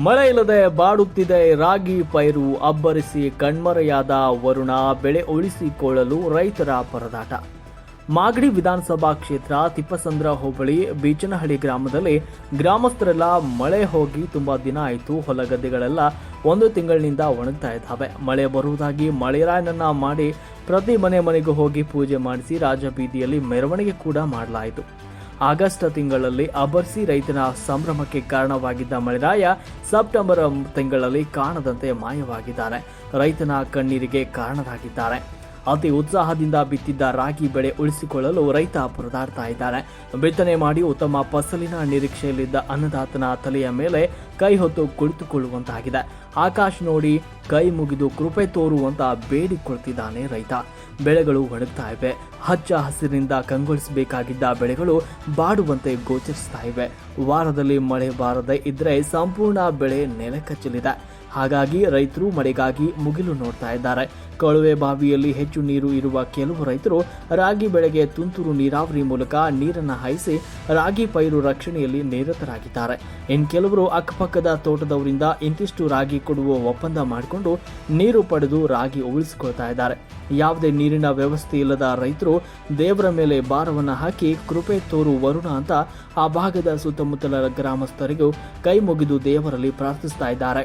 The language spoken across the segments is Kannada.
ಮಳೆ ಇಲ್ಲದೆ ಬಾಡುತ್ತಿದೆ ರಾಗಿ ಪೈರು ಅಬ್ಬರಿಸಿ ಕಣ್ಮರೆಯಾದ ವರುಣ ಬೆಳೆ ಉಳಿಸಿಕೊಳ್ಳಲು ರೈತರ ಪರದಾಟ. ಮಾಗಡಿ ವಿಧಾನಸಭಾ ಕ್ಷೇತ್ರ ತಿಪ್ಪಸಂದ್ರ ಹೋಬಳಿ ಬೀಚನಹಳ್ಳಿ ಗ್ರಾಮದಲ್ಲಿ ಗ್ರಾಮಸ್ಥರೆಲ್ಲ ಮಳೆ ಹೋಗಿ ತುಂಬಾ ದಿನ ಆಯಿತು. ಹೊಲಗದ್ದೆಗಳೆಲ್ಲ ಒಂದು ತಿಂಗಳಿನಿಂದ ಒಣಗ್ತಾ ಇದ್ದಾವೆ. ಮಳೆ ಬರುವುದಾಗಿ ಮಳೆರಾಯನನ್ನ ಮಾಡಿ ಪ್ರತಿ ಮನೆ ಮನೆಗೂ ಹೋಗಿ ಪೂಜೆ ಮಾಡಿಸಿ ರಾಜಬೀದಿಯಲ್ಲಿ ಮೆರವಣಿಗೆ ಕೂಡ ಮಾಡಲಾಯಿತು. ಆಗಸ್ಟ್ ತಿಂಗಳಲ್ಲಿ ಅಬರ್ಸಿ ರೈತನ ಸಂಭ್ರಮಕ್ಕೆ ಕಾರಣವಾಗಿದ್ದ ಮಳೆರಾಯ ಸೆಪ್ಟೆಂಬರ್ ತಿಂಗಳಲ್ಲಿ ಕಾಣದಂತೆ ಮಾಯವಾಗಿದ್ದಾನೆ. ರೈತನ ಕಣ್ಣೀರಿಗೆ ಕಾರಣರಾಗಿದ್ದಾರೆ. ಅತಿ ಉತ್ಸಾಹದಿಂದ ಬಿತ್ತಿದ್ದ ರಾಗಿ ಬೆಳೆ ಉಳಿಸಿಕೊಳ್ಳಲು ರೈತ ಪರದಾಡ್ತಾ ಇದ್ದಾನೆ. ಬಿತ್ತನೆ ಮಾಡಿ ಉತ್ತಮ ಫಸಲಿನ ನಿರೀಕ್ಷೆಯಲ್ಲಿದ್ದ ಅನ್ನದಾತನ ತಲೆಯ ಮೇಲೆ ಕೈ ಹೊತ್ತು ಕುಳಿತುಕೊಳ್ಳುವಂತಾಗಿದೆ. ಆಕಾಶ ನೋಡಿ ಕೈ ಮುಗಿದು ಕೃಪೆ ತೋರುವಂತ ಬೇಡಿಕೊಳ್ತಿದ್ದಾನೆ ರೈತ. ಬೆಳೆಗಳು ಒಣಗ್ತಾ ಇವೆ. ಹಚ್ಚ ಹಸಿರಿನಿಂದ ಕಂಗೊಳಿಸಬೇಕಾಗಿದ್ದ ಬೆಳೆಗಳು ಬಾಡುವಂತೆ ಗೋಚರಿಸ್ತಾ ಇವೆ. ವಾರದಲ್ಲಿ ಮಳೆ ಬಾರದೇ ಇದ್ರೆ ಸಂಪೂರ್ಣ ಬೆಳೆ ನೆಲಕಚ್ಚಲಿದೆ. ಹಾಗಾಗಿ ರೈತರು ಮಳೆಗಾಗಿ ಮುಗಿಲು ನೋಡ್ತಾ ಇದ್ದಾರೆ. ಕೊಳವೆ ಬಾವಿಯಲ್ಲಿ ಹೆಚ್ಚು ನೀರು ಇರುವ ಕೆಲವು ರೈತರು ರಾಗಿ ಬೆಳೆಗೆ ತುಂತುರು ನೀರಾವರಿ ಮೂಲಕ ನೀರನ್ನು ಹಾಯಿಸಿ ರಾಗಿ ಪೈರು ರಕ್ಷಣೆಯಲ್ಲಿ ನಿರತರಾಗಿದ್ದಾರೆ. ಇನ್ನು ಕೆಲವರು ಅಕ್ಕಪಕ್ಕದ ತೋಟದವರಿಂದ ಇಂತಿಷ್ಟು ರಾಗಿ ಕೊಡುವ ಒಪ್ಪಂದ ಮಾಡಿಕೊಂಡು ನೀರು ಪಡೆದು ರಾಗಿ ಉಳಿಸಿಕೊಳ್ತಾ ಇದ್ದಾರೆ. ಯಾವುದೇ ನೀರಿನ ವ್ಯವಸ್ಥೆ ಇಲ್ಲದ ರೈತರು ದೇವರ ಮೇಲೆ ಭಾರವನ್ನು ಹಾಕಿ ಕೃಪೆ ತೋರು ವರುಣ ಅಂತ ಆ ಭಾಗದ ಸುತ್ತಮುತ್ತಲ ಗ್ರಾಮಸ್ಥರಿಗೂ ಕೈ ಮುಗಿದು ದೇವರಲ್ಲಿ ಪ್ರಾರ್ಥಿಸ್ತಾ ಇದ್ದಾರೆ.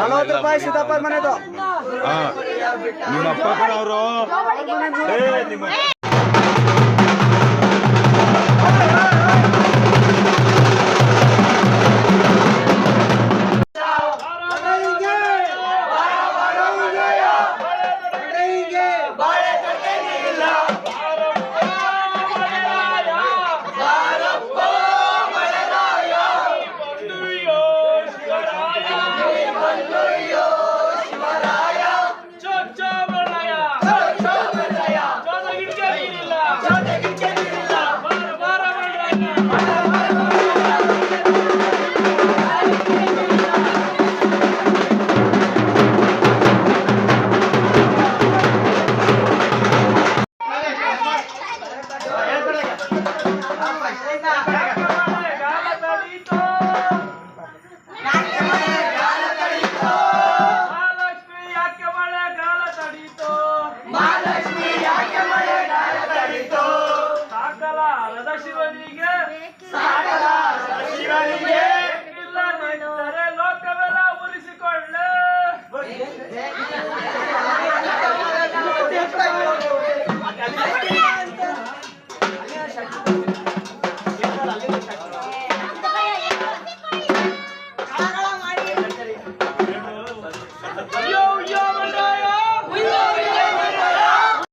ನಲವತ್ತು ರೂಪಾಯಿ ಸಿದ್ದಪ್ಪ ಮನೆದು. ನಿಮ್ಮ ಅಪ್ಪ ಕಣವರು ಶಿವನಿಗೆ